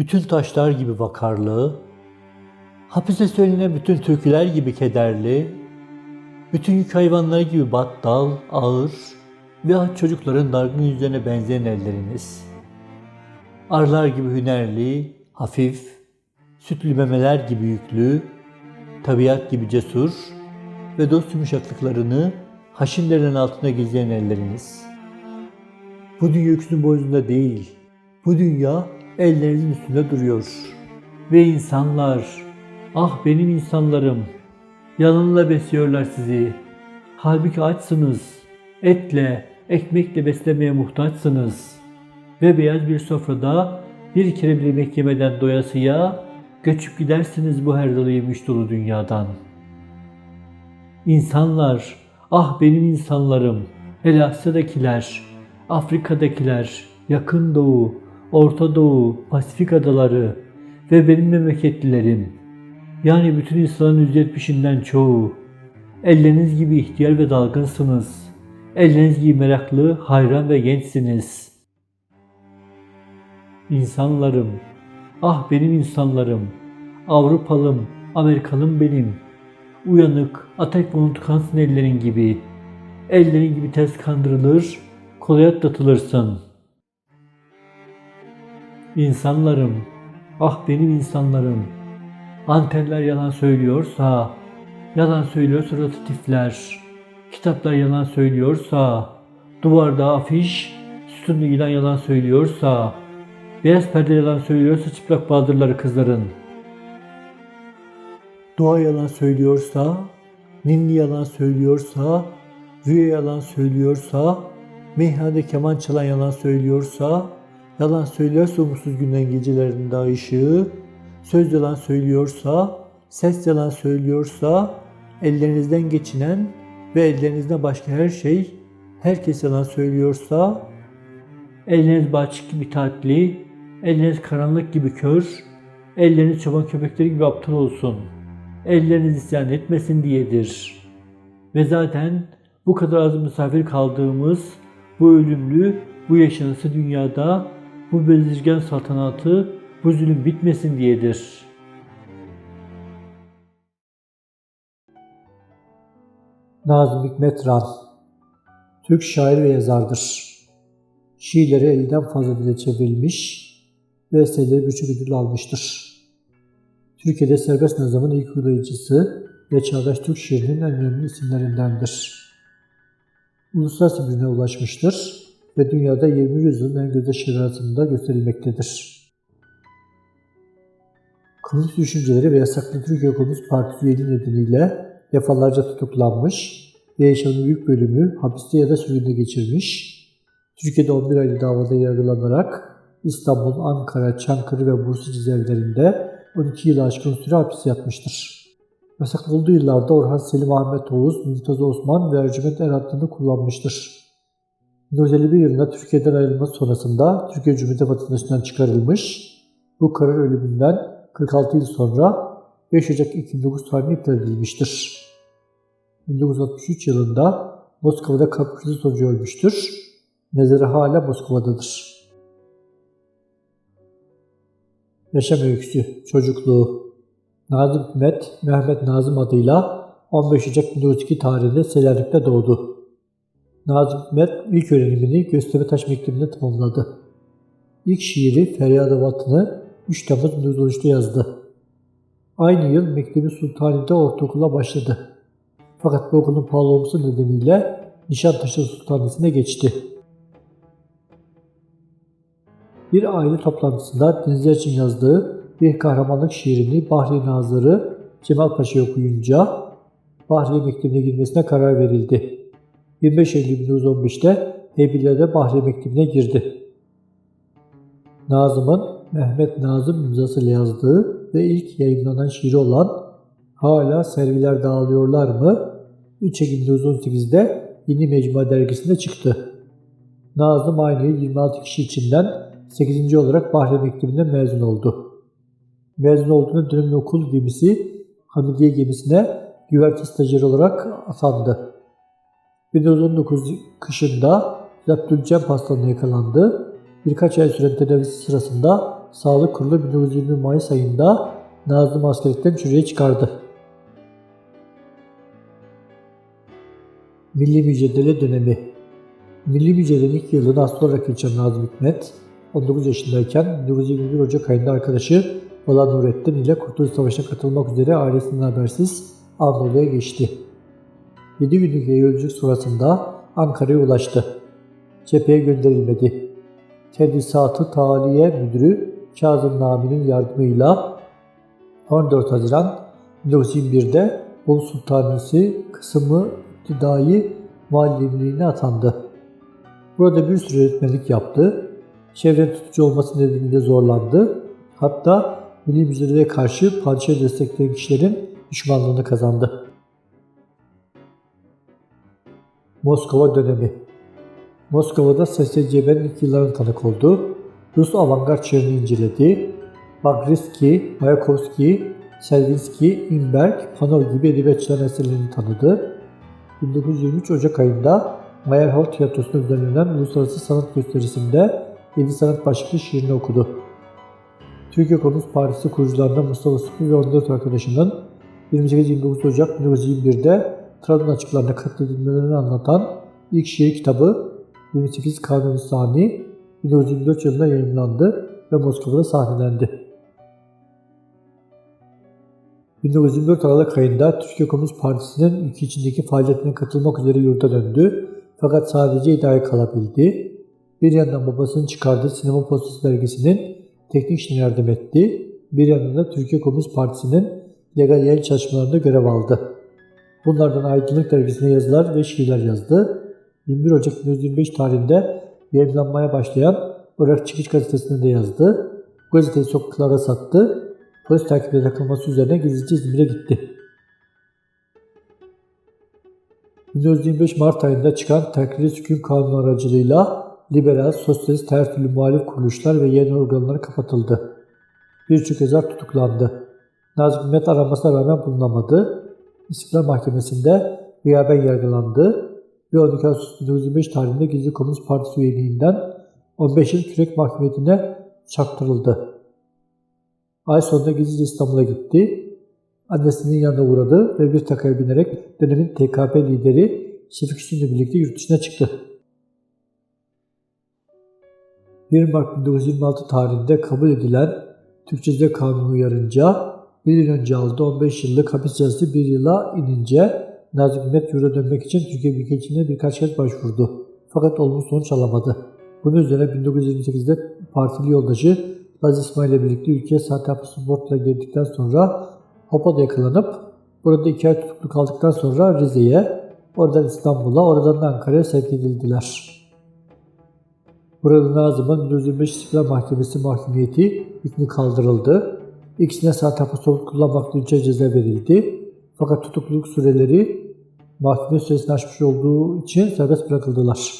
bütün taşlar gibi vakarlı, hapise söylenen bütün türküler gibi kederli, bütün yük hayvanları gibi battal, ağır ve aç çocukların dargın yüzlerine benzeyen elleriniz. Arılar gibi hünerli, hafif, sütlü memeler gibi yüklü, tabiat gibi cesur ve dost yumuşaklıklarını haşinlerin altına gizleyen elleriniz. Bu dünya öksünün boynunda değil, bu dünya ellerinizin üstünde duruyor. Ve insanlar, ah benim insanlarım, yalanla besliyorlar sizi. Halbuki açsınız, etle, ekmekle beslemeye muhtaçsınız. Ve beyaz bir sofrada bir kere bile yemek yemeden doyasıya göçüp gidersiniz bu her dalı yemiş dolu dünyadan. İnsanlar, ah benim insanlarım, hele Afrika'dakiler, Yakın Doğu, Orta Doğu, Pasifik adaları ve benim memleketlilerim. Yani bütün insanların %70'inden çoğu. Elleriniz gibi ihtiyar ve dalgınsınız. Elleriniz gibi meraklı, hayran ve gençsiniz. İnsanlarım, ah benim insanlarım, Avrupalım, Amerikalım benim. Uyanık, atak ve unutkansın ellerin gibi. Ellerin gibi ters kandırılır, kolay atlatılırsın. İnsanlarım, ah benim insanlarım. Antenler yalan söylüyorsa, yalan söylüyorsa rotatifler. Kitaplar yalan söylüyorsa, duvarda afiş, sütunlu ilan yalan söylüyorsa, beyaz perde yalan söylüyorsa çıplak baldırları kızların. Dua yalan söylüyorsa, ninni yalan söylüyorsa, rüya yalan söylüyorsa, meyhanede keman çalan yalan söylüyorsa, yalan söylüyorsa umutsuz günden gecelerinde ay ışığı, söz yalan söylüyorsa, ses yalan söylüyorsa, ellerinizden geçinen ve ellerinizde başka her şey, herkes yalan söylüyorsa, elleriniz bahçık gibi tatlı, elleriniz karanlık gibi kör, elleriniz çoban köpekleri gibi aptal olsun. Elleriniz isyan etmesin diyedir. Ve zaten bu kadar az misafir kaldığımız bu ölümlü, bu yaşanası dünyada bu bezirgen saltanatı, bu zulüm bitmesin diyedir. Nazım Hikmet Ran Türk şair ve yazardır. Şiirleri elden fazla dile çevrilmiş ve eserleri birçok ödül almıştır. Türkiye'de serbest nazamın ilk uygulayıcısı ve çağdaş Türk şiirinin en önemli isimlerindendir. Uluslararası birine ulaşmıştır ve dünyada 20 yüzyılın şiir arasında gösterilmektedir. Komünist düşünceleri ve yasaklı Türkiye Komünist Partisi üyeliği nedeniyle defalarca tutuklanmış ve yaşamının büyük bölümü hapiste ya da sürgünde geçirmiş, Türkiye'de 11 aylık davada yargılanarak İstanbul, Ankara, Çankırı ve Bursa cezaevlerinde 12 yıl aşkın süre hapis yatmıştır. Yasaklı olduğu yıllarda Orhan Selim Ahmet Oğuz, Mümtaz Osman ve Ercüment Er kullanmıştır. 1951 yılında Türkiye'den ayrılması sonrasında Türkiye Cumhuriyeti vatandaşından çıkarılmış. Bu karar ölümünden 46 yıl sonra 5 Ocak 2009 tarihinde iptal edilmiştir. 1963 yılında Moskova'da kalp krizi sonucu ölmüştür. Mezarı hala Moskova'dadır. Yaşam öyküsü, çocukluğu. Nazım Hikmet, Mehmet Nazım adıyla 15 Ocak 1902 tarihinde Selanik'te doğdu. Nazım Hikmet ilk öğrenimini Göztepe Taş Mektebi'nde tamamladı. İlk şiiri Feryat-ı Vatan'ı 3 Temmuz 1913'te yazdı. Aynı yıl Mektebi Sultani'de ortaokula başladı. Fakat bu okulun pahalı olması nedeniyle Nişantaşı Sultanisi'ne geçti. Bir aile toplantısında denizler için yazdığı bir kahramanlık şiirini Bahriye Nazırı Cemal Paşa okuyunca Bahriye Mektebi'ne girmesine karar verildi. 25 Eylül 1915'te Heybeliade Bahriye girdi. Nazım'ın Mehmet Nazım imzasıyla yazdığı ve ilk yayınlanan şiiri olan Hala Serviler Dağılıyorlar mı 3 Ekim 1918'de Yeni Mecmua dergisinde çıktı. Nazım aynı yıl 26 kişi içinden 8. olarak Bahriye Mektebi'nden mezun oldu. Mezun olduğunda dönemin okul gemisi Hamidiye gemisine güverte stajyer olarak atandı. 1919 kışında Zaptülcem hastalığına yakalandı. Birkaç ay süren tedavisi sırasında Sağlık Kurulu 1920 Mayıs ayında Nazım askerlikten çürüye çıkardı. Milli Mücadele Dönemi Milli Mücadele'nin ilk yılını asıl olarak geçen Nazım Hikmet, 19 yaşındayken 1921 Ocak ayında arkadaşı Vala Nurettin ile Kurtuluş Savaşı'na katılmak üzere ailesinden habersiz Anadolu'ya geçti. 7 günlük yolculuk sonrasında Ankara'ya ulaştı. Cepheye gönderilmedi. Tedrisatı Taliye Müdürü Kazım Nami'nin yardımıyla 14 Haziran 1921'de Bolu Sultanisi kısmı İptidai Muallimliğine atandı. Burada bir süre öğretmenlik yaptı. Çevre tutucu olması nedeniyle zorlandı. Hatta milli mücadeleye karşı padişahı destekleyen kişilerin düşmanlığını kazandı. Moskova dönemi Moskova'da SSCB'nin ilk yıllarına tanık oldu. Rus avantgard çağını inceledi. Bagriski, Mayakovski, Selvinski, Imberg, Panov gibi edebiyatçıların eserlerini tanıdı. 1923 Ocak ayında Meyerhold Tiyatrosu'nda düzenlenen Uluslararası Sanat Gösterisi'nde 7 sanat başlıklı şiirini okudu. Türkiye Komünist Partisi kurucularından Mustafa Sıkı ve 14 arkadaşının 28-29 Ocak 1921'de Trabzon açıklarına katledilmelerini anlatan ilk şiir kitabı 28 Kanuni Sani 1924 yılında yayınlandı ve Moskova'da sahnelendi. 1924 Aralık ayında Türkiye Komünist Partisi'nin ülke içindeki faaliyetine katılmak üzere yurda döndü fakat sadece idare kalabildi. Bir yandan babasının çıkardığı Sinema Postası dergisinin teknik işine yardım etti. Bir yandan da Türkiye Komünist Partisi'nin legal yayın çalışmalarında görev aldı. Bunlardan Aydınlık Dergisi'ne yazılar ve şiirler yazdı. 21 Ocak 1925 tarihinde yayınlanmaya başlayan Irak Çıkış Gazetesi'nde de yazdı. Gazeteyi sokaklarda sattı. Polis takibine takılması üzerine gizlice İzmir'e gitti. 1925 Mart ayında çıkan Takrir Sükun Kanunu aracılığıyla liberal, sosyalist her türlü muhalif kuruluşlar ve yeni organlar kapatıldı. Birçok yazar tutuklandı. Nazım Hikmet aramasına rağmen bulunamadı. İstiklal Mahkemesi'nde gıyaben yargılandı ve 12 Ağustos 1925 tarihinde Gizli Komünist Partisi üyeliğinden 15 yıl kürek mahkumiyetine çaktırıldı. Ay sonunda gizlice İstanbul'a gitti. Annesinin yanına uğradı ve bir takaya binerek dönemin TKP lideri Şefik Hüsnü'yle birlikte yurt dışına çıktı. 1 Mart 1926 tarihinde kabul edilen Türk Ceza Kanunu uyarınca bir yıl önce aldığı 15 yıllık hapis cezası bir yıla inince Nazım Hikmet yurda dönmek için Türkiye Büyükelçiliğine birkaç kez başvurdu. Fakat olumlu sonuç alamadı. Bunun üzerine 1928'de partili yoldaşı Laz İsmail ile birlikte ülkeye sahte pasaportla girdikten sonra Hopa'da yakalanıp burada iki ay tutuklu kaldıktan sonra Rize'ye, oradan İstanbul'a, oradan da Ankara'ya sevk edildiler. Burada Nazım'ın 1925 İstiklal Mahkemesi mahkumiyeti hükmü kaldırıldı. İkisine kullanmakla 3 ay ceza verildi. Fakat tutukluluk süreleri mahkeme süresini aşmış olduğu için serbest bırakıldılar.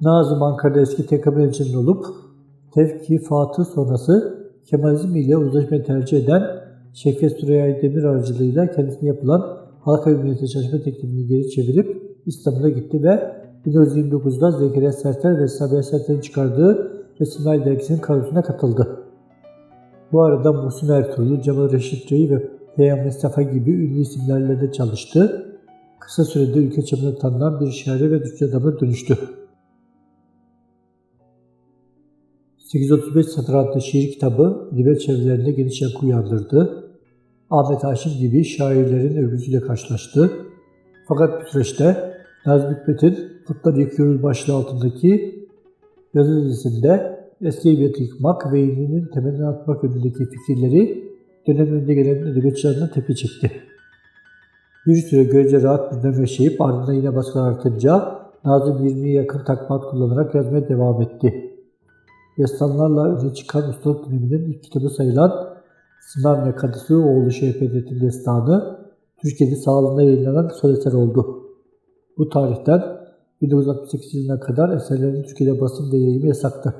Nazım Ankara'da eski TKP yöneticinin olup tevkifatı sonrası Kemalizm ile uzlaşmayı tercih eden Şevket Süreyya Demir aracılığıyla kendisine yapılan halka hükümeti çalışma teklifini geri çevirip İstanbul'a gitti ve 1929'da Zekeriya Serter ve Sabiha Serter'in çıkardığı Resimler Dergisi'nin kadrosuna katıldı. Bu arada Muhsin Ertuğrul, Cemal Reşit Rey ve Peyam Mustafa gibi ünlü isimlerle de çalıştı. Kısa sürede ülke çapında tanınan bir şair ve düşünce adamına dönüştü. 835 satır adlı şiir kitabı edebiyat çevrelerinde geniş yankı uyandırdı. Ahmet Haşim gibi şairlerin övgüsüyle karşılaştı. Fakat bu süreçte Nazım Hikmet'in Putlar Yıkıyoruz başlığı altındaki yazı eski edebiyatı yıkmak ve yeniliğinin temelini atmak yönündeki fikirleri dönem gelen edebiyatçılarından tepki çekti. Bir süre görece rahat bir dönem yaşayıp ardından yine baskılar artınca Nazım 20'ye yakın takmat kullanarak yazmaya devam etti. Destanlarla öne çıkan ustalık döneminin ilk kitabı sayılan Sınavne Kadısı oğlu Şehbettin Destanı Türkiye'de sağlığında yayınlanan son eser oldu. Bu tarihten 1968 yılına kadar eserlerin Türkiye'de basın ve yayını yasaktı.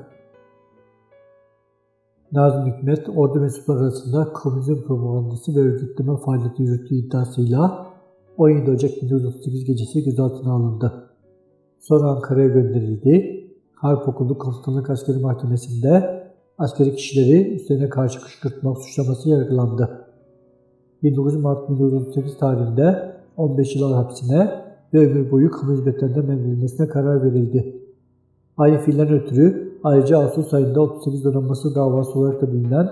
Nazım Hikmet, ordu mensupları arasında komünizm propagandası ve örgütleme faaliyeti yürüttüğü iddiasıyla 17 Ocak 1938 gecesi gözaltına alındı. Sonra Ankara'ya gönderildi. Harp Okulu Komutanlık Askeri Mahkemesi'nde askeri kişileri üstlerine karşı kışkırtmak suçlaması yargılandı. 29 Mart 1938 tarihinde 15 yıl hapsine ve ömür boyu hizmetlerinden men edilmesine karar verildi. Aynı fiilden ötürü ayrıca Ağustos ayında 38 donanması davası olarak da bilinen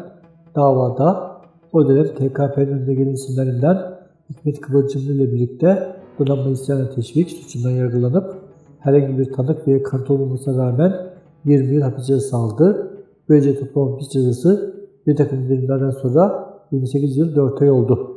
davada o dönem TKP'nin önde gelen isimlerinden Hikmet Kıvılcımlı ile birlikte donanma isyana teşvik suçundan yargılanıp herhangi bir tanık veya kanıt olmamasına rağmen 20 yıl hapis cezası aldı. Böylece toplam hapis cezası bir takım indirimlerden sonra 28 yıl 4 ay oldu.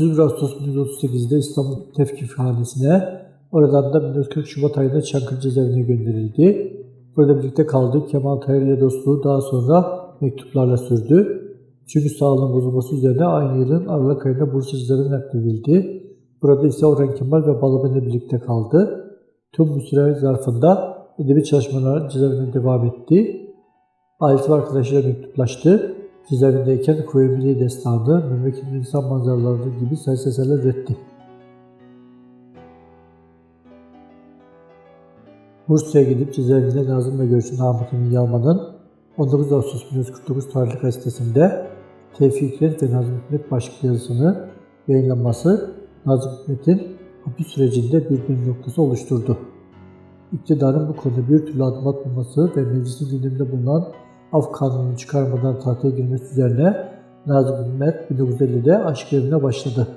31 Ağustos 1938'de İstanbul Tevkifhanesi'ne, oradan da 1940 Şubat ayında Çankırı cezaevine gönderildi. Burada birlikte kaldı. Kemal Tahir ile dostluğu daha sonra mektuplarla sürdü. Çünkü sağlığın bozulması üzerine aynı yılın Aralık ayında Bursa cezaevine nakledildi. Burada ise Orhan Kemal ve Balaban ile birlikte kaldı. Tüm bu süre zarfında edebi çalışmalar cezaevinde devam etti. Ailesi ve arkadaşlarıyla mektuplaştı. Cezaevindeyken Kuvvetli Destanı, Memleketin İnsan Manzaraları gibi sayısız eserler üretti. Bursa'ya gidip cezaevinde Nazım ve Görüş'ün Ahmet Yalman'ın 19 Ağustos 1949 tarihli gazetesinde Tevfik Fikret ve Nazım Hikmet başlıklı yazısını yayınlanması Nazım Hikmet'in hapis sürecinde bir dönüm noktası oluşturdu. İktidarın bu konuda bir türlü adım atmaması ve meclisin gündeminde bulunan af kanununu çıkarmadan tatile girmesi üzerine Nazım Hikmet 1950'de aşk evine başladı.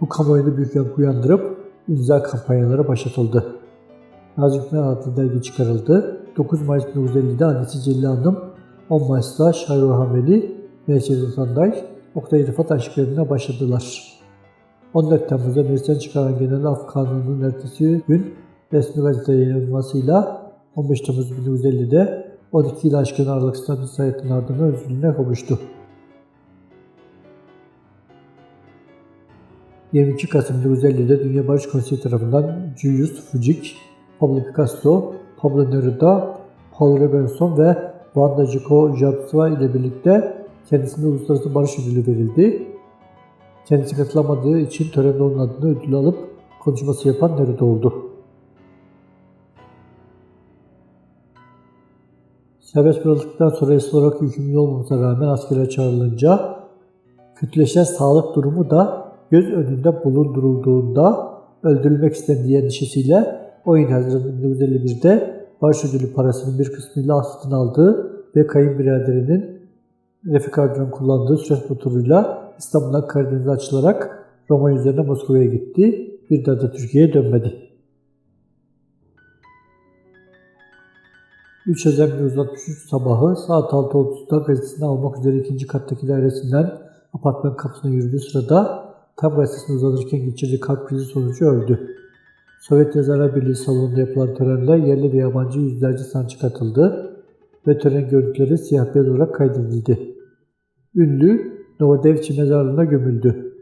Bu kamuoyunu büyük yankı uyandırıp imza kampanyaları başlatıldı. Nazım Hikmet adlı dergi çıkarıldı. 9 Mayıs 1950'de annesi Celil Hanım, 10 Mayıs'ta Şair Orhan Veli ve Şerif Sanday Oktay Rıfat aşk evine başladılar. 14 Temmuz'da meclisten çıkaran genel af kanununun ertesi gün resmi gazete yayınlanmasıyla 15 Temmuz 1950'de 12 yıl aşkın aralıksız hapis hayatının ardından özgürlüğüne kavuştu. 22 Kasım 1950'de Dünya Barış Konseyi tarafından Julius Fujik, Pablo Picasso, Pablo Neruda, Paul Robinson ve Wanda Chico Japsva ile birlikte kendisine Uluslararası Barış Ödülü verildi. Kendisi katılamadığı için törende onun adına ödül alıp konuşması yapan Neruda oldu. Serbest bırakıldıktan sonra esir olarak yükümlü olmamasına rağmen askere çağrılınca kötüleşen sağlık durumu da göz önünde bulundurulduğunda öldürülmek istendiği endişesiyle 17 Haziran 1951'de barış ödülü parasının bir kısmıyla satın aldığı ve kayınbiraderinin Refik Ardı'nın kullandığı süreç motoruyla İstanbul'dan Karadeniz'e açılarak Roma üzerine Moskova'ya gitti. Bir daha da Türkiye'ye dönmedi. 3 Haziran 1963 sabahı saat 6.30'da gazetesini almak üzere ikinci kattaki dairesinden apartman kapısına yürüdüğü sırada tam gazetesine uzanırken geçirdiği kalp krizi sonucu öldü. Sovyet Yazarlar Birliği salonunda yapılan törenle yerli ve yabancı yüzlerce sanatçı katıldı ve tören görüntüleri siyah beyaz olarak kaydedildi. Ünlü Novodevçi mezarlığına gömüldü.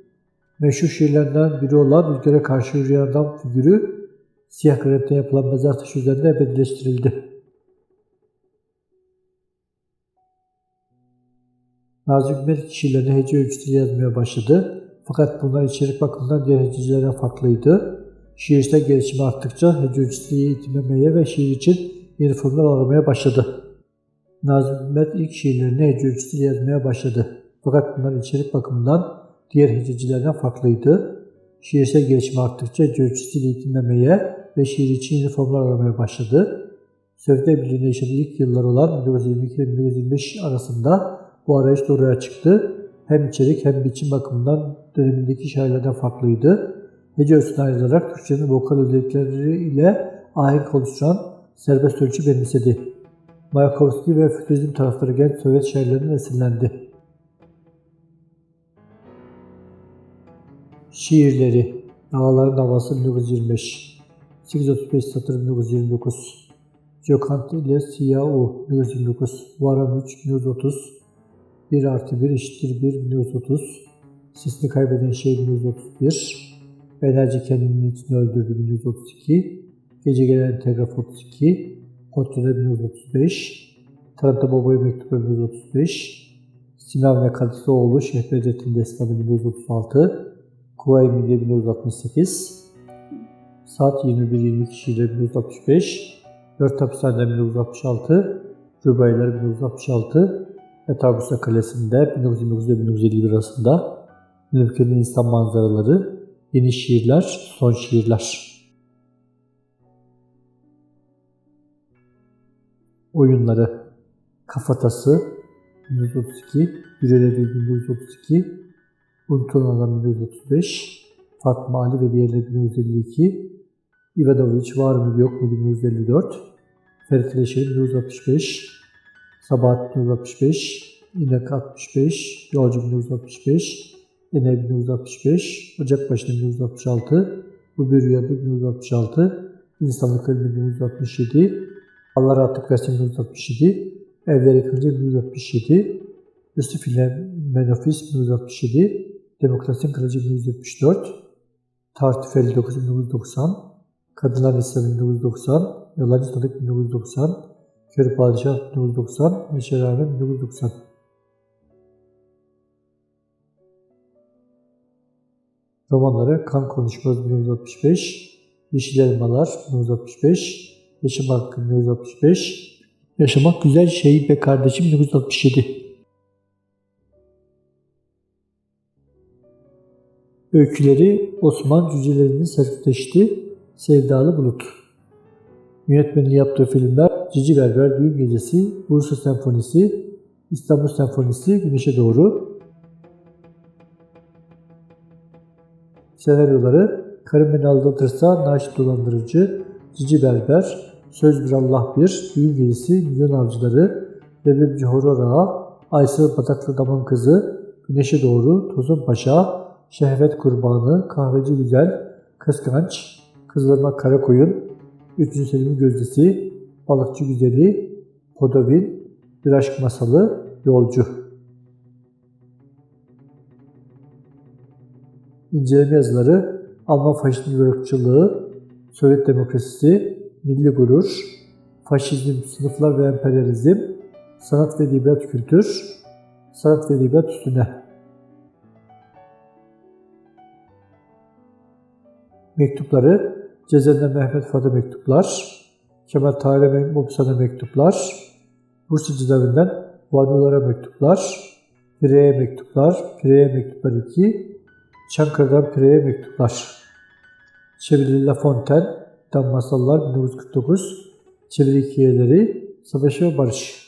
Meşhur şiirlerinden biri olan Rüzgara Karşı Yürüyen Adam figürü siyah granitten yapılan mezar taşı üzerinde ebedileştirildi. Nazım Hikmet kişilerine hece ölçüleri yazmaya başladı. Fakat bunlar içerik bakımından diğer hececilerden farklıydı. Şiirsel gelişimi arttıkça hece ölçüsü eğitimlemeye ve şiir için yeni formlar aramaya başladı. Nazım Hikmet ilk şiirlerini hece ölçüsüyle yazmaya başladı. Fakat bunlar içerik bakımından diğer hececilerden farklıydı. Şiirsel gelişimi arttıkça hece ölçüsüyle eğitimlemeye ve şiir için yeni formlar aramaya başladı. Sovyet Birliği'nde yaşadığı ilk yıllar olan 1922 ile 1925 arasında bu arayış doğruya çıktı. Hem içerik hem biçim bakımından dönemindeki şairlerden farklıydı. Hece ölçüsüne ayrılarak Türkçenin vokal özellikleriyle ahenk oluşturan serbest ölçü benimsedi. Mayakovski ve Fütürizm taraftarı genç Sovyet şairlerinden esinlendi. Şiirleri Dağların Havası 1925 835 satır 1929 Jokant ile Siyah 1929 Varan 3 1930 1 artı 1 eşittir 1 1930 Sesini kaybeden şey 1931 Enerji kendinin içine öldürdü 1932 Gece gelen telgraf 32 Kontrol 1935 Taranta Baba'ya mektubu 1935 Sinan ve Kadisoğlu Şehbedrettin Destanı 1936 Kuvayi Milliye 1968 Saat 21.22 şiirleri 1965, 4 hapishanede 1966, Rübailer 1966, Etarbusa Kalesi'nde 1929 ile 1951 arasında Ülkenin insan manzaraları, yeni şiirler, son şiirler. Oyunları Kafatası 1932, Yüreğleri 1932, Unutulan Adam 1935, Fatma Ali ve diğerleri 1952, Ivanoviç var mı yok mu 1954, Ferit Leşer 1965, Sabahat 1965, İnek 65, Yolcu 1965, Yine 1965, Ocakbaşı 1966, Bu Bir Rüyada 1966, İnsanlık Ölümü 1967, Allah Rahatlık Versin 1967, Evler Yıkınca 1967, Yusuf ile Menofis 1967, Demokrasinin Kılıcı 1974, Tartuf 59 1990, Kadınlar Lisesi 1990, Yalancı Tanık 1990, Kör Padişah 1990, Meşerhane 1990. Romanları Kan Konuşmaz 1965, Yeşil Elmalar 1965, Yaşam Hakkı 1965, Yaşamak Güzel Şey Be Kardeşim 1967. Öyküleri Osman Cücelerinin sertleşti Sevdalı Bulut. Yönetmenliği yaptığı filmler Cici Berber Düğün Gecesi, Bursa Senfonisi, İstanbul Senfonisi, Güneşe Doğru, Senaryoları Karım Beni Aldatırsa, Naşit Dolandırıcı, Cici Berber, Söz Bir Allah Bir, Düğün Gecesi, Milyon Avcıları, Leblebici Horor Ağa, Aysel Bataklı Damın Kızı, Güneşe Doğru, Tozun Paşa, Şehvet Kurbanı, Kahveci Güzel, Kıskanç, Kızlarına Kara Koyun, Üçüncü Selim'in Gözdesi, Balıkçı Güzeli, Podovin, Bir Aşk Masalı, Yolcu. İnceleme yazıları Alman faşizmi ve Sovyet demokrasisi, milli gurur, faşizm, sınıflar ve emperyalizm, sanat ve edebiyat kültür, sanat ve edebiyat üstüne. Mektupları Cezene Mehmet Fada mektuplar, Kemal Tahir'e Mopsa'na mektuplar, Bursa Cezaevinden Vadilara mektuplar, Pire'ye mektuplar, Pire'ye mektuplar 2, Çankırı'dan Pire'ye mektuplar. Çeviri La Fontaine, Dan Masallar 1949, Çeviri Hikayeleri, Savaş ve Barış.